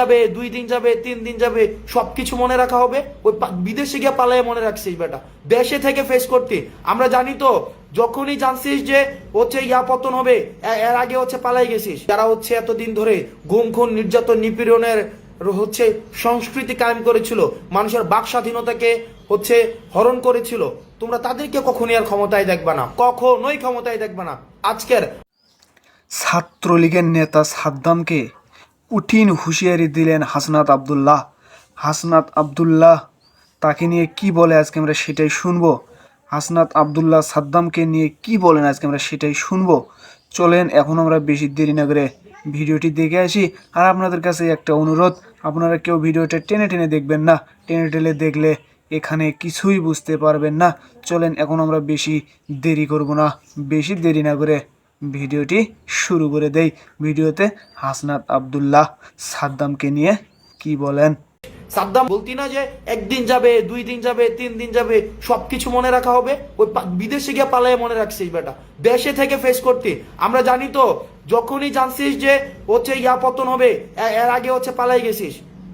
যাবে, দুই দিন যাবে, তিন দিন যাবে, সবকিছু মনে রাখা হবে। ওই বিদেশে গিয়ে পালায় মনে রাখছিস বেটা। দেশে থেকে ফেস করতে। আমরা জানি তো, যখনই জানছিস যে হচ্ছে ইয়া পতন হবে এর আগে হচ্ছে পালাই গেছিস। যারা হচ্ছে এতদিন ধরে গুম খুন নির্যাতন নিপীড়নের হচ্ছে সংস্কৃতি কায়েম করেছিল, মানুষের বাক স্বাধীনতাকে হচ্ছে হরণ করেছিল, তোমরা তাদেরকে কখনই আর ক্ষমতায় দেখবে না। কখনোই ক্ষমতায় দেখবে না। আজকের ছাত্রলীগের নেতা সাদ্দামকে কঠিন হুঁশিয়ারি দিলেন হাসনাত আবদুল্লাহ। হাসনাত আবদুল্লাহ, তাকে নিয়ে কি বলে আজকে আমরা সেটাই শুনব? হাসনাত আবদুল্লাহ সাদ্দামকে নিয়ে কি বলেন আজকে আমরা সেটাই শুনব? চলেন, এখন আমরা বেশি দেরি না করে ভিডিওটি দেখে আসি। আর আপনাদের কাছে একটা অনুরোধ, আপনারা কেউ ভিডিওটা টেনে টেনে দেখবেন না। টেনে টেনে দেখলে এখানে কিছুই বুঝতে পারবেন না। চলেন, এখন আমরা বেশি দেরি করব না। বেশি দেরি না করে ভিডিওটি শুরু করে দেই। ভিডিওতে হাসনাত আবদুল্লাহ সাদ্দামকে নিয়ে কি বলেন? সাদ্দাম, বলতি না যে একদিন যাবে, দুই দিন যাবে, তিন দিন যাবে, সবকিছু মনে রাখা হবে? ওই বিদেশে গিয়ে পালায় মনে রাখছিস বেটা। দেশে থেকে ফেস করতে। আমরা জানি তো, যখনই জানছিস যে হচ্ছে ইয়া পতন হবে এর আগে হচ্ছে পালাই গেছিস।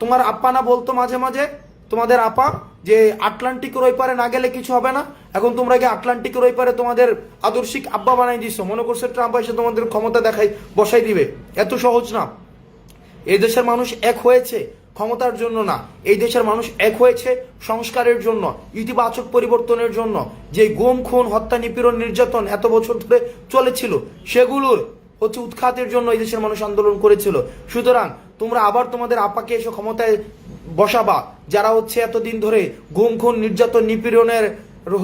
তোমার আপ্পা না বলতো মাঝে মাঝে? তোমাদের আপা যে আটলান্টিকের ওই পারে না গেলে কিছু হবে না? এখন তোমরা গিয়ে আটলান্টিকের ওই পারে তোমাদের আদর্শিক আব্বা বানাই দিছো। মনে করছ ট্রাম্প এসে তোমাদের ক্ষমতা দেখাই, বসাই দিবে? এত সহজ না। এই দেশের মানুষ এক হয়েছে ক্ষমতার জন্য না। এই দেশের মানুষ এক হয়েছে সংস্কারের জন্য, ইতিবাচক পরিবর্তনের জন্য। যে গুম খুন হত্যা নিপীড়ন নির্যাতন এত বছর ধরে চলেছিল সেগুলোর হচ্ছে উৎখাতের জন্য এই দেশের মানুষ আন্দোলন করেছিল। সুতরাং তোমরা আবার তোমাদের আপাকে এসে ক্ষমতায় বসাবা, যারা হচ্ছে এতদিন ধরে ঘুম খুন নির্যাতন, নিপীড়নের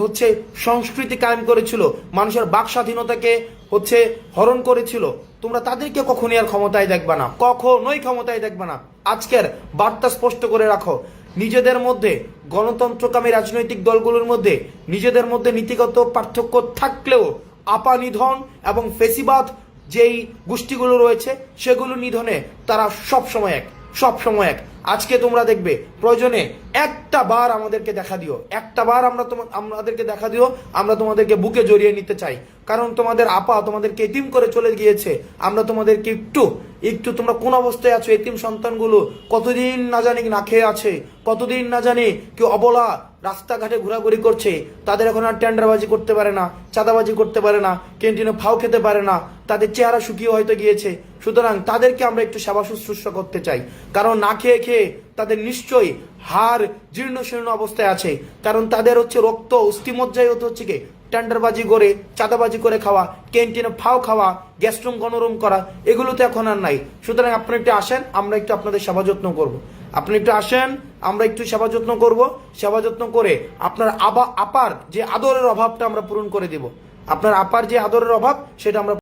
হচ্ছে সংস্কৃতি কায়েম করেছিল, মানুষের বাক স্বাধীনতাকে হচ্ছে হরণ করেছিল, তোমরা তাদেরকে কখনই আর ক্ষমতায় দেখবে না, কখনোই ক্ষমতায় দেখবে না। আজকের বার্তা স্পষ্ট করে রাখো, নিজেদের মধ্যে গণতন্ত্রকামী রাজনৈতিক দলগুলোর মধ্যে, নিজেদের মধ্যে নীতিগত পার্থক্য থাকলেও আপা নিধন এবং ফেসিবাদ যেই গোষ্ঠীগুলো রয়েছে সেগুলো নিধনে তারা সব সময় এক সব সময় এক। আজকে তোমরা দেখবে, প্রয়োজনে একটা বার আমাদেরকে দেখা দিও। একটা বার আমরা তোমা- আমাদেরকে দেখা দিও, আমরা তোমাদেরকে বুকে জড়িয়ে নিতে চাই। কারণ তোমাদের আপা তোমাদেরকে এতিম করে চলে গিয়েছে। আমরা তোমাদেরকে একটু একটু তোমরা কোন অবস্থায় আছো, এতিম সন্তানগুলো কতদিন না জানি না খেয়ে আছে, কতদিন না জানি কেউ অবলা রাস্তাঘাটে ঘোরাঘুরি করছে, তাদের এখন আর টেন্ডারবাজি করতে পারে না, চাঁদাবাজি করতে পারে না, ক্যান্টিনে ফাও খেতে পারে না, তাদের চেহারা শুকিয়ে হয়তো গিয়েছে। সুতরাং তাদেরকে আমরা একটু সেবা শুশ্রূষা করতে চাই। কারণ না খেয়ে খেয়ে তাদের নিশ্চয়ই হার জীর্ণ শীর্ণ অবস্থায় আছে। কারণ তাদের হচ্ছে রক্ত, অস্থিমজ্জায় হতে হচ্ছে কি? টেন্ডারবাজি করে, চাঁদাবাজি করে খাওয়া, ক্যান্টিনে ফাও খাওয়া, গ্যাস্ট্রুম গণরুম করা এগুলো তো এখন আর নাই। সুতরাং আপনি একটু আসেন, আমরা একটু আপনাদের সেবা যত্ন করব। আপনি একটু আসেন, আমরা একটু সেবা যত্ন করব। সেবা যত্ন করে আপনার আবা, আপার যে আদরের অভাবটা আমরা পূরণ করে দেব। আপনার আপার যে আদরের অভাব, সেটা আমরা